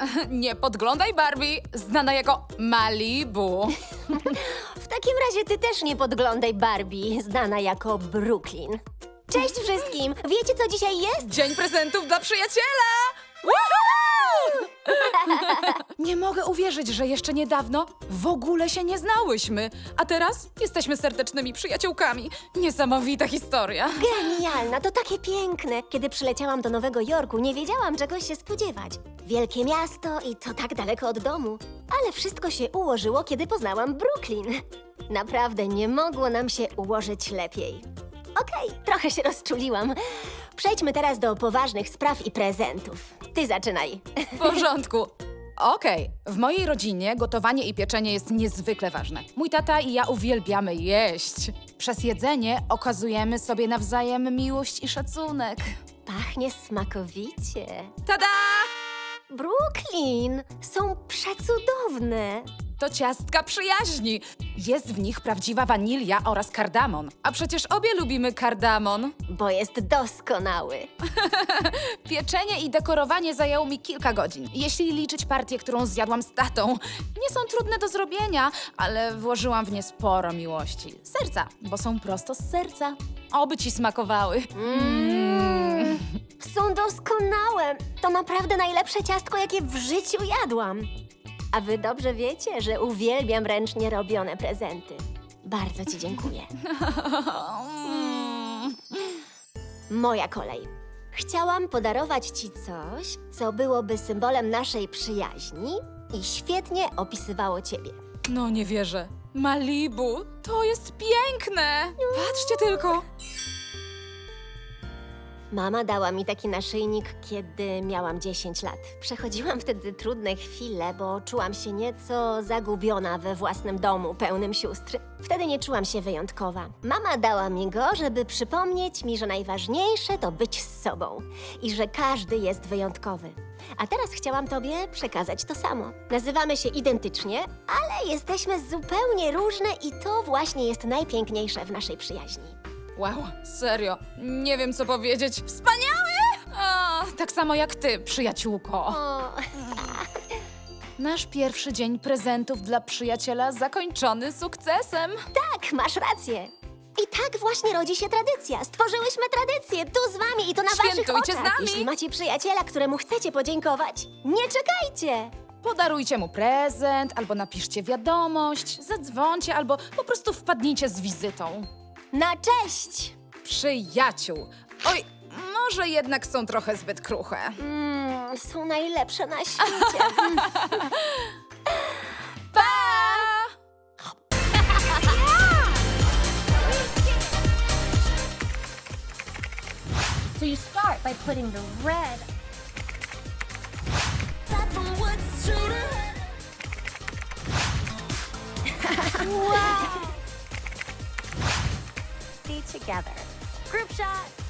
Nie podglądaj Barbie, znana jako Malibu. W takim razie ty też nie podglądaj Barbie, znana jako Brooklyn. Cześć wszystkim! Wiecie, co dzisiaj jest? Dzień prezentów dla przyjaciela! Woohoo! Nie mogę uwierzyć, że jeszcze niedawno w ogóle się nie znałyśmy, a teraz jesteśmy serdecznymi przyjaciółkami. Niesamowita historia. Genialna, to takie piękne. Kiedy przyleciałam do Nowego Jorku, nie wiedziałam, czego się spodziewać. Wielkie miasto i to tak daleko od domu. Ale wszystko się ułożyło, kiedy poznałam Brooklyn. Naprawdę nie mogło nam się ułożyć lepiej. Okej, trochę się rozczuliłam. Przejdźmy teraz do poważnych spraw i prezentów. Ty zaczynaj. W porządku. Okej, w mojej rodzinie gotowanie i pieczenie jest niezwykle ważne. Mój tata i ja uwielbiamy jeść. Przez jedzenie okazujemy sobie nawzajem miłość i szacunek. Pachnie smakowicie. Tada! Brooklyn! Są przecudowne! To ciastka przyjaźni. Jest w nich prawdziwa wanilia oraz kardamon. A przecież obie lubimy kardamon. Bo jest doskonały. Pieczenie i dekorowanie zajęło mi kilka godzin. Jeśli liczyć partię, którą zjadłam z tatą, nie są trudne do zrobienia, ale włożyłam w nie sporo miłości. Serca, bo są prosto z serca. Oby ci smakowały. Mm. Są doskonałe. To naprawdę najlepsze ciastko, jakie w życiu jadłam. A wy dobrze wiecie, że uwielbiam ręcznie robione prezenty. Bardzo ci dziękuję. Moja kolej. Chciałam podarować ci coś, co byłoby symbolem naszej przyjaźni i świetnie opisywało ciebie. No nie wierzę. Malibu, to jest piękne! Patrzcie tylko. Mama dała mi taki naszyjnik, kiedy miałam 10 lat. Przechodziłam wtedy trudne chwile, bo czułam się nieco zagubiona we własnym domu pełnym sióstr. Wtedy nie czułam się wyjątkowa. Mama dała mi go, żeby przypomnieć mi, że najważniejsze to być z sobą i że każdy jest wyjątkowy. A teraz chciałam Tobie przekazać to samo. Nazywamy się identycznie, ale jesteśmy zupełnie różne i to właśnie jest najpiękniejsze w naszej przyjaźni. Wow, serio, nie wiem co powiedzieć. Wspaniały! A, tak samo jak ty, przyjaciółko. O, Nasz pierwszy dzień prezentów dla przyjaciela zakończony sukcesem. Tak, masz rację. I tak właśnie rodzi się tradycja. Stworzyłyśmy tradycję tu z wami i to na waszych Świętujcie z oczach. nami. Jeśli macie przyjaciela, któremu chcecie podziękować, nie czekajcie. Podarujcie mu prezent, albo napiszcie wiadomość, zadzwońcie, albo po prostu wpadnijcie z wizytą. Na cześć! Przyjaciół. Oj, może jednak są trochę zbyt kruche. Mm, są najlepsze na świecie. Pa! So you start by putting the red wow. together. Group shot.